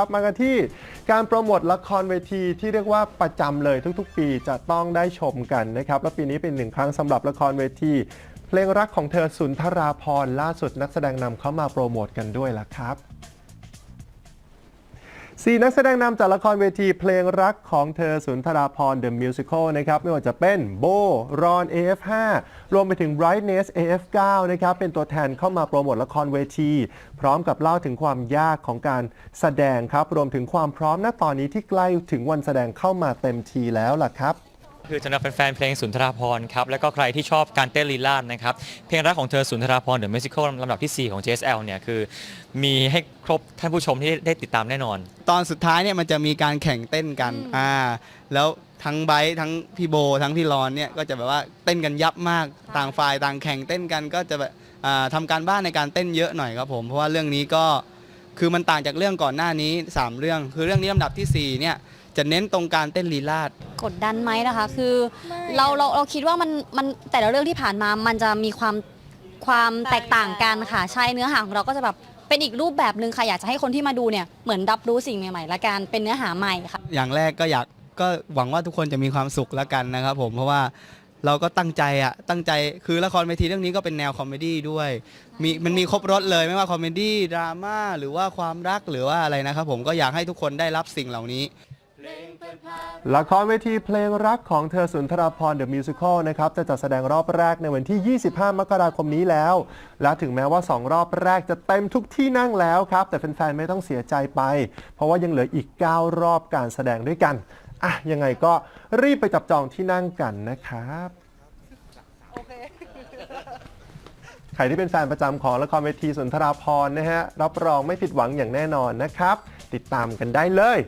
ครับมากันที่การโปรโมทละครเวทีที่เรียกว่าประจำเลยทุกๆ ปีจะต้องได้ชมกันนะครับและปีนี้เป็นหนึ่งครั้งสำหรับละครเวที เพลงรักของเธอสุนทราพรล่าสุดนักแสดงนำเข้ามาโปรโมทกันด้วยล่ะครับ สี่นักแสดงนำจากละครเวทีเพลงรักของเธอสุนทราพรเดอะมิวสิควลนะครับ ไม่ว่าจะเป็นโบ รอน AF5 รวมไปถึง Brightness AF9 นะครับ เป็นตัวแทนเข้ามาโปรโมทละครเวที พร้อมกับเล่าถึงความยากของการแสดงครับ รวมถึงความพร้อมณตอนนี้ที่ใกล้ถึงวันแสดงเข้ามาเต็มทีแล้วล่ะครับ คือสำหรับแฟนๆเพลงสุนทราพรครับ แล้วก็ใครที่ชอบการเต้นลีลาดนะครับ เพลงรักของเธอสุนทราพรเดอะมิวสิควลลำดับที่ 4 ของ JSL เนี่ยคือมีให้ครบท่านผู้ชมที่ได้ติดตามแน่นอน ตอนสุดท้ายเนี่ยมันจะมีการแข่งเต้นกันอ่าแล้วทั้งไบร์ททั้งพี่โบ ทั้งพี่รอนเนี่ยก็จะแบบว่าเต้นกันยับมากต่างฝ่ายต่างแข่งเต้นกันก็จะแบบอ่าทำการบ้านในการเต้นเยอะหน่อยครับผมเพราะว่าเรื่องนี้ก็ คือมันต่างจากเรื่องก่อนหน้านี้ 3 เรื่อง คือเรื่องนี้ลำดับทีสี่4เนี่ยจะเน้นตรงการเต้นลีลาด กดดันไหมนะคะ คือเราเราเราคิดว่ามันมันแต่ละเรื่องที่ผ่านมามันจะมีความความแตกต่างกันค่ะ ใช่เนื้อหาของเราก็จะแบบเป็นอีกรูปแบบหนึ่งค่ะอยากจะให้คนที่มาดูเนี่ยเหมือนรับรู้สิ่งใหม่ๆและการเป็นเนื้อหาใหม่ค่ะ อย่างแรกก็อยากก็หวังว่าทุกคนจะมีความสุขแล้วกันนะครับผมเพราะว่า เราก็ตั้งใจอะตั้งใจคือละครเวทีเรื่องนี้ก็เป็นแนวคอมเมดี้ด้วยมีมันมีครบรถเลยไม่ว่าคอมเมดี้ดราม่าหรือว่าความรักหรือว่าอะไรนะครับผมก็อยากให้ทุกคนได้รับสิ่งเหล่านี้ ละครเวทีเพลงรักของเธอสุนทรพร The Musical นะครับจะจัดแสดงรอบแรกในวันที่ 25 มกราคมนี้แล้ว และถึงแม้ว่า 2 รอบแรกจะเต็มทุกที่นั่งแล้วครับ แต่แฟนๆ ไม่ต้องเสียใจไป เพราะว่ายังเหลืออีก 9 รอบการแสดงด้วยกัน อะยังไงก็รีบไปจับจองที่นั่งกันนะครับใครที่เป็นแฟนประจำของละครเวทีสุนทราพรนะฮะ รับรองไม่ผิดหวังอย่างแน่นอนนะครับ ติดตามกันได้เลย